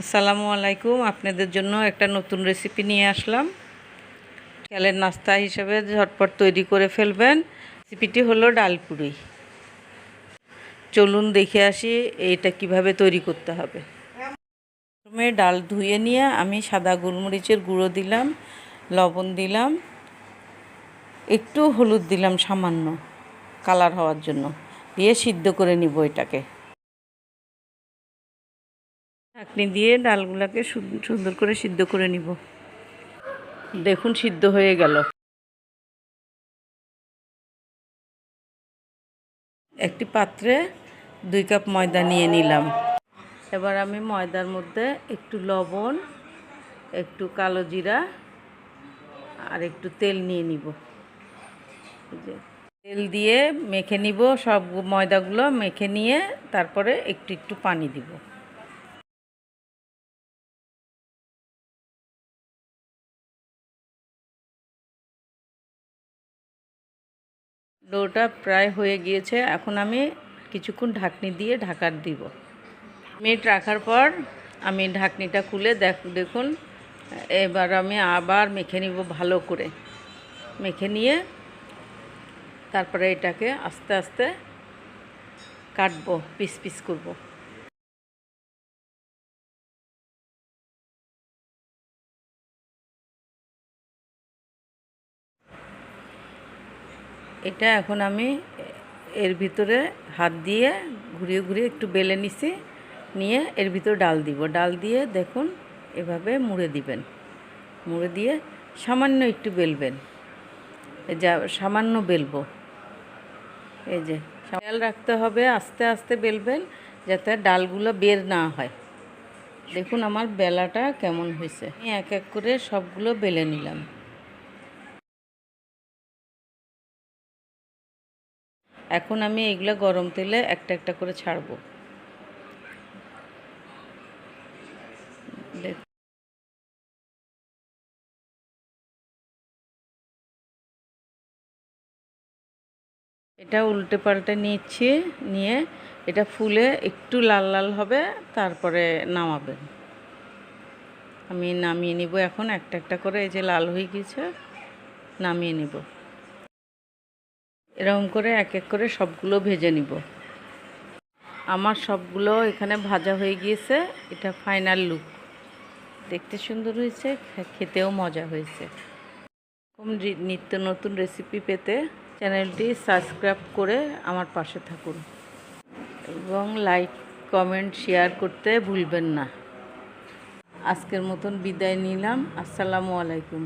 আসসালামু আলাইকুম। আপনাদের জন্য একটা নতুন রেসিপি নিয়ে আসলাম। খেলের নাস্তা হিসেবে ঝটপট তৈরি করে ফেলবেন। রেসিপিটি হলো ডালপুরি চলুন দেখে আসি এটা কীভাবে তৈরি করতে হবে। প্রথমে ডাল ধুয়ে নিয়ে আমি সাদা গোলমরিচের গুঁড়ো দিলাম, লবণ দিলাম, একটু হলুদ দিলাম সামান্য কালার হওয়ার জন্য। দিয়ে সিদ্ধ করে নিব এটাকে। ঢাকনি দিয়ে ডালগুলোকে সুন- সুন্দর করে সিদ্ধ করে নিব। দেখুন সিদ্ধ হয়ে গেল। একটি পাত্রে দুই কাপ ময়দা নিয়ে নিলাম। এবার আমি ময়দার মধ্যে একটু লবণ একটু কালো জিরা আর একটু তেল নিয়ে নিব। তেল দিয়ে মেখে নিব সব ময়দাগুলো মেখে নিয়ে তারপরে একটু একটু পানি দিব। ডোটা প্রায় হয়ে গিয়েছে। এখন আমি কিছুক্ষণ ঢাকনি দিয়ে ঢাকার দিব। মিনিট রাখার পর আমি ঢাকনিটা খুলে দেখ, দেখুন, এবার আমি আবার মেখে নিব ভালো করে। মেখে নিয়ে তারপরে এটাকে আস্তে আস্তে কাটবো, পিস পিস করব। এটা এখন আমি এর ভিতরে হাত দিয়ে ঘুরিয়ে ঘুরিয়ে একটু বেলে নিছি, নিয়ে এর ভিতরে ডাল দিব। ডাল দিয়ে দেখুন এভাবে মুড়ে দিবেন। মুড়ে দিয়ে সামান্য একটু বেলবেন। যা সামান্য বেলবো। এই যে, খেয়াল রাখতে হবে আস্তে আস্তে বেলবেন যাতে ডালগুলো বের না হয়। দেখুন আমার বেলাটা কেমন হয়েছে। আমি এক এক করে সবগুলো বেলে নিলাম। এখন আমি এগুলো গরম তেলে একটা একটা করে ছাড়বো। এটা উল্টে পাল্টে নিচ্ছি, নিয়ে এটা ফুলে একটু লাল লাল হবে, তারপরে নামাবেন। আমি নামিয়ে নিব এখন, একটা একটা করে এই যে লাল হয়ে গেছে, নামিয়ে নিব। এরকম করে এক এক করে সবগুলো ভেজে নিব। আমার সবগুলো এখানে ভাজা হয়ে গিয়েছে, এটা ফাইনাল লুক দেখতে সুন্দর হয়েছে খেতেও মজা হয়েছে। এরকম নিত্য নতুন রেসিপি পেতে চ্যানেলটি সাবস্ক্রাইব করে আমার পাশে থাকুন। এবং লাইক কমেন্ট শেয়ার করতে ভুলবেন না। আজকের মতন বিদায় নিলাম। আসসালামু আলাইকুম।